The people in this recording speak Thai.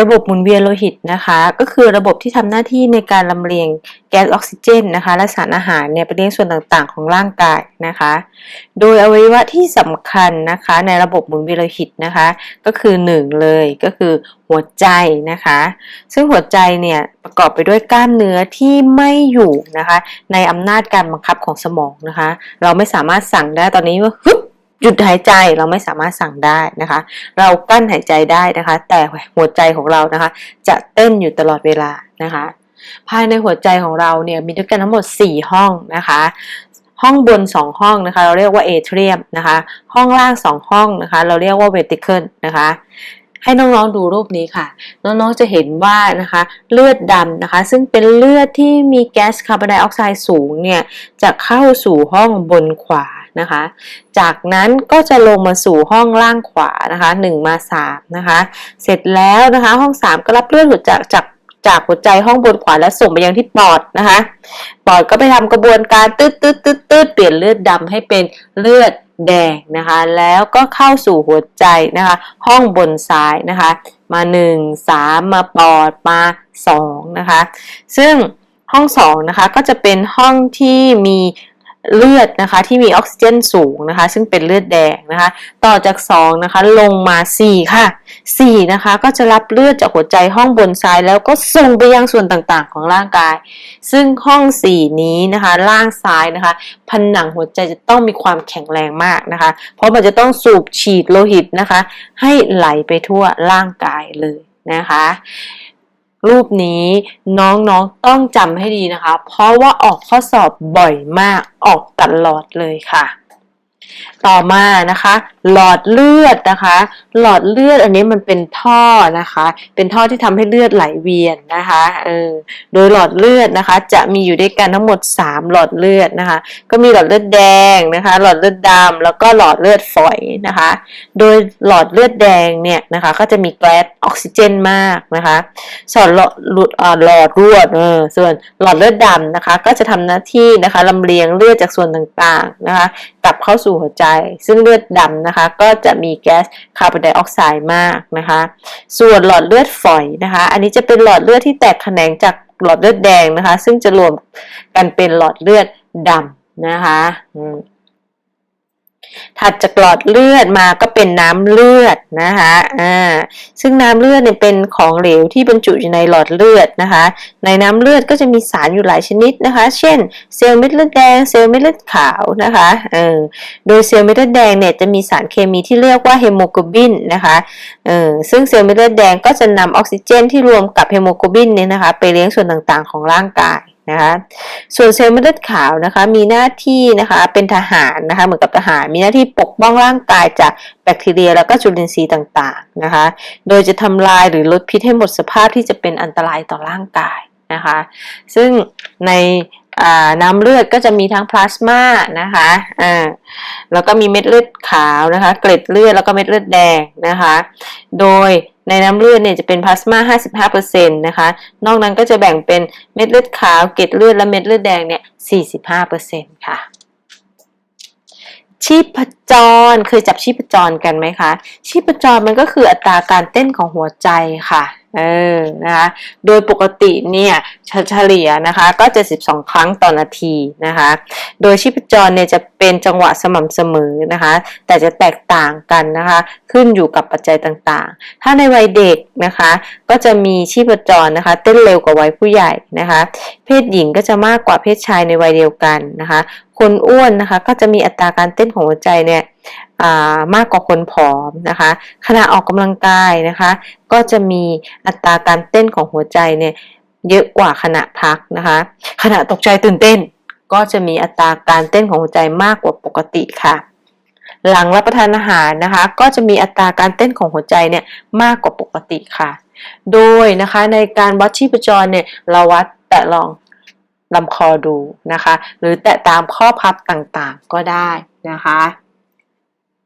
ระบบหมุนเวียนโลหิตนะคะ ก็คือระบบที่ทำหน้าที่ในการลำเลียงแก๊สออกซิเจนนะคะ และสารอาหารเนี่ยไปเลี้ยงส่วนต่างๆ ของร่างกายนะคะ โดยอวัยวะที่สำคัญนะคะในระบบหมุนเวียนโลหิตนะคะ ก็คือหนึ่งเลยก็คือหัวใจนะคะ ซึ่งหัวใจเนี่ยประกอบไปด้วยกล้ามเนื้อที่ไม่อยู่นะคะ ในอำนาจการบังคับของสมองนะคะ เราไม่สามารถสั่งได้ตอนนี้ว่าฮึบ หยุดหายใจเราไม่สามารถสั่งได้นะคะ เรากั้นหายใจได้นะคะ แต่หัวใจของเรานะคะ จะเต้นอยู่ตลอดเวลานะคะ ภายในหัวใจของเราเนี่ยมีด้วยกันทั้งหมด 4 ห้องนะคะห้องบน 2 ห้องนะคะเราเรียกว่าเอเทรียมนะคะห้องล่าง 2 ห้องนะคะเราเรียกว่าเวติเคิลนะคะให้น้องๆดูรูปนี้ค่ะ น้องๆจะเห็นว่านะคะเลือดดำนะคะ ซึ่งเป็นเลือดที่มีแก๊สคาร์บอนไดออกไซด์สูงเนี่ยจะเข้าสู่ห้องบนขวา นะคะ จากนั้นก็จะลงมาสู่ห้องล่างขวานะคะ1มา3นะคะ เสร็จแล้วนะคะ ห้อง 3 ก็รับเลือดหัวจากจากจากหัวใจห้องบนขวาแล้วส่งไปยังที่ปอดนะคะ ปอดก็ไปทำกระบวนการตืดตืดตืดตืดเปลี่ยนเลือดดำให้เป็นเลือดแดงนะคะ แล้วก็เข้าสู่หัวใจนะคะ ห้องบนซ้ายนะคะ มา 1 3 มาปอดมา2นะคะ ซึ่งห้อง2นะคะก็จะเป็นห้องที่มี เลือดนะคะที่มีออกซิเจนสูงนะคะ ซึ่งเป็นเลือดแดงนะคะ ต่อจาก 2 นะคะ ลงมา 4 ค่ะ 4 นะคะ ก็จะรับเลือดจากหัวใจห้องบนซ้าย แล้วก็ส่งไปยังส่วนต่างๆ ของร่างกาย ซึ่งห้อง 4 นี้นะคะ ล่างซ้ายนะคะ ผนังหัวใจจะต้องมีความแข็งแรงมากนะคะ เพราะมันจะต้องสูบฉีดโลหิตนะคะ ให้ไหลไปทั่วร่างกายเลยนะคะ รูปนี้น้องๆต้องจำให้ดีนะคะ เพราะว่าออกข้อสอบบ่อยมากออกตลอดเลยค่ะ ต่อมานะคะ หลอดเลือดนะคะ หลอดเลือดอันนี้มันเป็นท่อนะคะ เป็นท่อที่ทำให้เลือดไหลเวียนนะคะเออโดยหลอดเลือดนะคะ จะมีอยู่ด้วยกันทั้งหมด 3 หลอดเลือดนะคะ ก็มีหลอดเลือดแดงนะคะ หลอดเลือดดำแล้วก็หลอดเลือดฝอยนะคะ โดยหลอดเลือดแดงเนี่ยนะคะ ก็จะมีแก๊สออกซิเจนมากนะคะส่วนหลอดหลุดอ่าหลอดรวดเออส่วนหลอดเลือดดำนะคะ ก็จะทำหน้าที่นะคะลำเลียงเลือดจากส่วนต่างๆนะคะ กลับเข้าสู่หัวใจ ซึ่งเลือดดำนะคะ ก็จะมีแก๊สคาร์บอนไดออกไซด์มากนะคะ ส่วนหลอดเลือดฝอยนะคะ อันนี้จะเป็นหลอดเลือดที่แตกแขนงจากหลอดเลือดแดงนะคะ ซึ่งจะรวมกันเป็นหลอดเลือดดำนะคะ ถัดจากหลอดเลือดมาก็เป็นน้ำเลือดนะคะอ่าซึ่งน้ำเลือดเนี่ยเป็นของเหลวที่บรรจุอยู่ในหลอดเลือดนะคะ ในน้ำเลือดก็จะมีสารอยู่หลายชนิดนะคะ เช่น เซลล์เม็ดเลือดแดง เซลล์เม็ดเลือดขาวนะคะเออโดยเซลล์เม็ดเลือดแดงเนี่ยจะมีสารเคมีที่เรียกว่าเฮโมโกลบินนะคะเออซึ่งเซลล์เม็ดเลือดแดงก็จะนำออกซิเจนที่รวมกับเฮโมโกลบินเนี่ยนะคะไปเลี้ยงส่วนต่างๆ ของร่างกาย นะคะส่วนเซลล์เม็ดเลือดขาวนะคะมีหน้าที่นะคะเป็นทหารนะคะเหมือนกับทหารมีหน้าที่ปกป้องร่างกายจากแบคทีเรีย แล้วก็จุลินทรีย์ต่างๆนะคะโดยจะทำลายหรือลดพิษให้หมดสภาพที่จะเป็นอันตรายต่อร่างกายนะคะซึ่งในน้ำเลือดก็จะมีทั้งพลาสมานะคะอ่าแล้วก็มีเม็ดเลือดขาวนะคะ เกล็ดเลือดแล้วก็เม็ดเลือดแดงนะคะ โดย ในน้ำเลือดเนี่ยจะเป็นพลาสมา55%นะคะ นอกนั้นก็จะแบ่งเป็นเม็ดเลือดขาว เกล็ดเลือด และเม็ดเลือดแดงเนี่ย45%ค่ะ ชีพจร เคยจับชีพจรกันไหมคะ ชีพจรมันก็คืออัตราการเต้นของหัวใจค่ะ เออ นะคะ โดยปกติเนี่ย เฉลี่ยนะคะก็ 72 ครั้งต่อนาทีนะคะ โดยชีพจรเนี่ยจะเป็นจังหวะสม่ำเสมอนะคะ แต่จะแตกต่างกันนะคะ ขึ้นอยู่กับปัจจัยต่างๆ ถ้าในวัยเด็กนะคะ ก็จะมีชีพจรนะคะ เต้นเร็วกว่าวัยผู้ใหญ่นะคะ เพศหญิงก็จะมากกว่าเพศชายในวัยเดียวกันนะคะ คนอ้วนนะคะก็จะมีอัตราการเต้นของหัวใจเนี่ยมากกว่าคนผอมนะคะ ขณะออกกำลังกายนะคะ ก็จะมีอัตราการเต้นของหัวใจเนี่ย เยอะกว่าขณะพักนะคะ ขณะตกใจตื่นเต้น ก็จะมีอัตราการเต้นของหัวใจมากกว่าปกติค่ะ หลังรับประทานอาหารนะคะ ก็จะมีอัตราการเต้นของหัวใจเนี่ยมากกว่าปกติค่ะ โดยนะคะในการวัดชีพจรเนี่ยเราวัดแต่ลองลำคอดูนะคะ หรือแตะตามข้อพับต่างๆก็ได้นะคะ